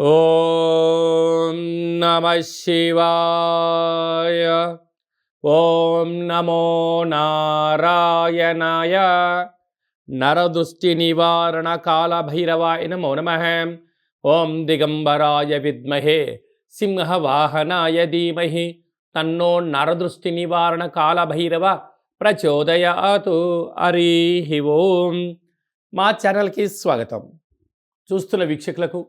ఓం నమ శివాయ. ఓం నమో నారాయణాయ. నరదృష్టి నివారణ కాళభైరవాయ నమో నమ. ఓం దిగంబరాయ విద్మహే. సింహవాహనాయ ధీమహి. తన్నో నరదృష్టి నివారణ కాలభైరవ ప్రచోదయాతు హరి ఓం. మా ఛానల్కి స్వాగతం. చూస్తున్న వీక్షకులకు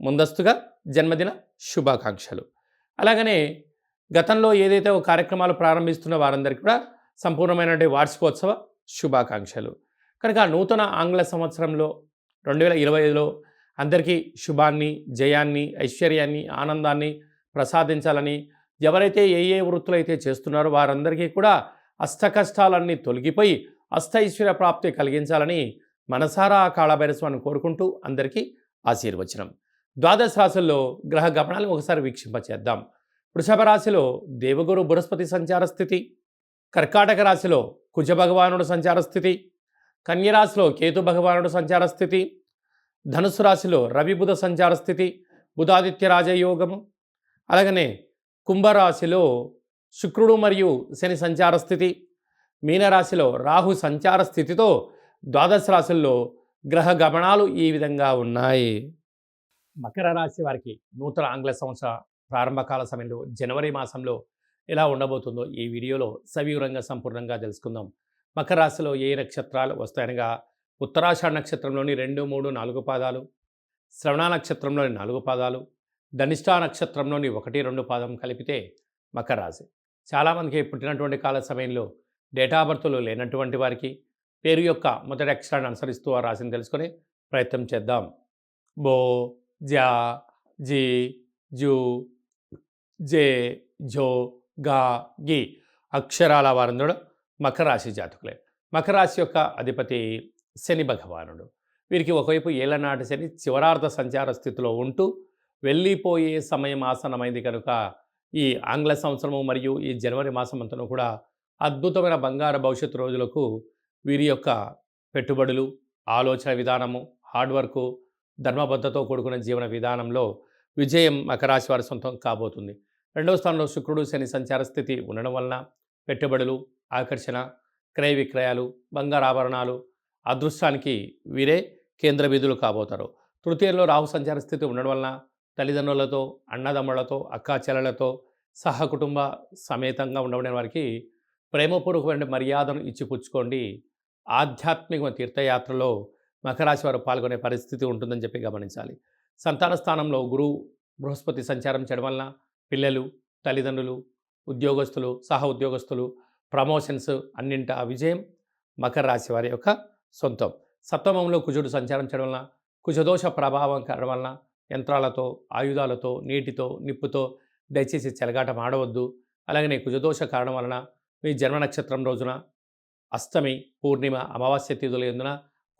ముందస్తుగా జన్మదిన శుభాకాంక్షలు. అలాగనే గతంలో ఏదైతే ఒక కార్యక్రమాలు ప్రారంభిస్తున్న వారందరికీ కూడా సంపూర్ణమైనటువంటి వార్షికోత్సవ శుభాకాంక్షలు. కనుక నూతన ఆంగ్ల సంవత్సరంలో రెండు వేల ఇరవై ఐదులో అందరికీ శుభాన్ని జయాన్ని ఐశ్వర్యాన్ని ఆనందాన్ని ప్రసాదించాలని ఎవరైతే ఏ ఏ వృత్తులు అయితే చేస్తున్నారో వారందరికీ కూడా అష్టకష్టాలన్నీ తొలగిపోయి అష్టైశ్వర్య ప్రాప్తి కలిగించాలని మనసారా కాళభైరస్వాన్ని కోరుకుంటూ అందరికీ ఆశీర్వచనం. ద్వాదశ రాశుల్లో గ్రహ గమనాలు ఒకసారి వీక్షింపచేద్దాం. వృషభ రాశిలో దేవగురు బృహస్పతి సంచార స్థితి కర్కాటక రాశిలో కుజ భగవానుడు సంచార స్థితి కన్యరాశిలో కేతు భగవానుడు సంచార స్థితి ధనుసు రాశిలో రవి బుధ సంచార స్థితి బుధాదిత్య రాజయోగము అలాగనే కుంభరాశిలో శుక్రుడు మరియు శని సంచార స్థితి మీనరాశిలో రాహు సంచార స్థితితో ద్వాదశ రాశుల్లో గ్రహ గమనాలు ఈ విధంగా ఉన్నాయి. మకర రాశి వారికి నూతన ఆంగ్ల సంవత్సర ప్రారంభకాల సమయంలో జనవరి మాసంలో ఎలా ఉండబోతుందో ఈ వీడియోలో సవివరంగా సంపూర్ణంగా తెలుసుకుందాం. మకర రాశిలో ఏ నక్షత్రాలు వస్తాయనగా ఉత్తరాషాఢ నక్షత్రంలోని రెండు మూడు నాలుగు పాదాలు శ్రవణ నక్షత్రంలోని నాలుగు పాదాలు ధనిష్టా నక్షత్రంలోని ఒకటి రెండు పాదం కలిపితే మకర రాశి. చాలామందికి పుట్టినటువంటి కాల సమయంలో డేటా బర్త్లు లేనటువంటి వారికి పేరు యొక్క మొదటి అక్షరాన్ని అనుసరిస్తూ ఆ రాశిని తెలుసుకొని ప్రయత్నం చేద్దాం. బో జా జి జూ జే జో గా గి అక్షరాల వారందుడు మకర రాశి జాతకులే. మకర రాశి యొక్క అధిపతి శని భగవానుడు. వీరికి ఒకవైపు ఏళ్ళనాటి శని చివరార్థ సంచార స్థితిలో ఉంటూ వెళ్ళిపోయే సమయం ఆసనమైంది కనుక ఈ ఆంగ్ల సంవత్సరము మరియు ఈ జనవరి మాసం అంతను కూడా అద్భుతమైన బంగారు భవిష్యత్తు రోజులకు వీరి యొక్క పెట్టుబడులు ఆలోచన విధానము హార్డ్ వర్కు ధర్మబద్ధతో కూడుకున్న జీవన విధానంలో విజయం మకరాశి వారి సొంతం కాబోతుంది. రెండవ స్థానంలో శుక్రుడు శని సంచార స్థితి ఉండడం వలన పెట్టుబడులు ఆకర్షణ క్రయ విక్రయాలు బంగారు ఆభరణాలు అదృష్టానికి వీరే కేంద్ర విధులు కాబోతారు. తృతీయంలో రాహు సంచార స్థితి ఉండడం వలన తల్లిదండ్రులతో అన్నదమ్ములతో అక్కాచెల్లెలతో సహకుటుంబ సమేతంగా ఉండబడిన వారికి ప్రేమపూర్వకమైన మర్యాదను ఇచ్చిపుచ్చుకోండి. ఆధ్యాత్మిక తీర్థయాత్రలో మకరాశి వారు పాల్గొనే పరిస్థితి ఉంటుందని చెప్పి గమనించాలి. సంతాన స్థానంలో గురువు బృహస్పతి సంచారం చేయడం వలన పిల్లలు తల్లిదండ్రులు ఉద్యోగస్తులు సహ ఉద్యోగస్తులు ప్రమోషన్స్ అన్నింట విజయం మకర రాశి వారి యొక్క సొంతం. సప్తమంలో కుజుడు సంచారం చేయడం వలన కుజదోష ప్రభావం కారణం వలన యంత్రాలతో ఆయుధాలతో నీటితో నిప్పుతో దయచేసి చెలగాటం ఆడవద్దు. అలాగనే కుజదోష కారణం వలన మీ జన్మ నక్షత్రం రోజున అష్టమి పూర్ణిమ అమావాస్య తిథులు ఎందున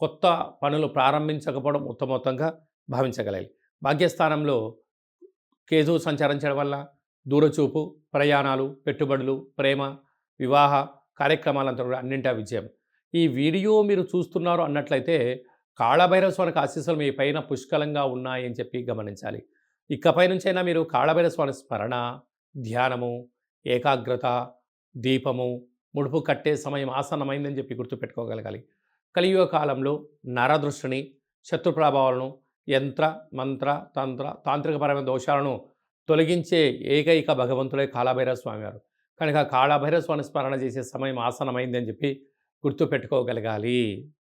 కొత్త పనులు ప్రారంభించకపోవడం ఉత్తమోత్తంగా భావించగలగాలి. భాగ్యస్థానంలో కేజు సంచరించడం వల్ల దూరచూపు ప్రయాణాలు పెట్టుబడులు ప్రేమ వివాహ కార్యక్రమాలంతా కూడా అన్నింటా విజయం. ఈ వీడియో మీరు చూస్తున్నారు అన్నట్లయితే కాళభైరవ స్వామికి ఆశీస్సులు మీ పైన పుష్కలంగా ఉన్నాయని చెప్పి గమనించాలి. ఇకపై నుంచైనా మీరు కాళభైరవ స్వామి స్మరణ ధ్యానము ఏకాగ్రత దీపము ముడుపు కట్టే సమయం ఆసన్నమైందని చెప్పి గుర్తుపెట్టుకోగలగాలి. కలియుగ కాలంలో నరదృష్టిని శత్రు ప్రభావాలను యంత్ర మంత్ర తంత్ర తాంత్రికపరమైన దోషాలను తొలగించే ఏకైక భగవంతుడే కాళభైరవ స్వామి గారు. కనుక కాళభైరవ స్వామి స్మరణ చేసే సమయం ఆసనమైందని చెప్పి గుర్తుపెట్టుకోగలగాలి.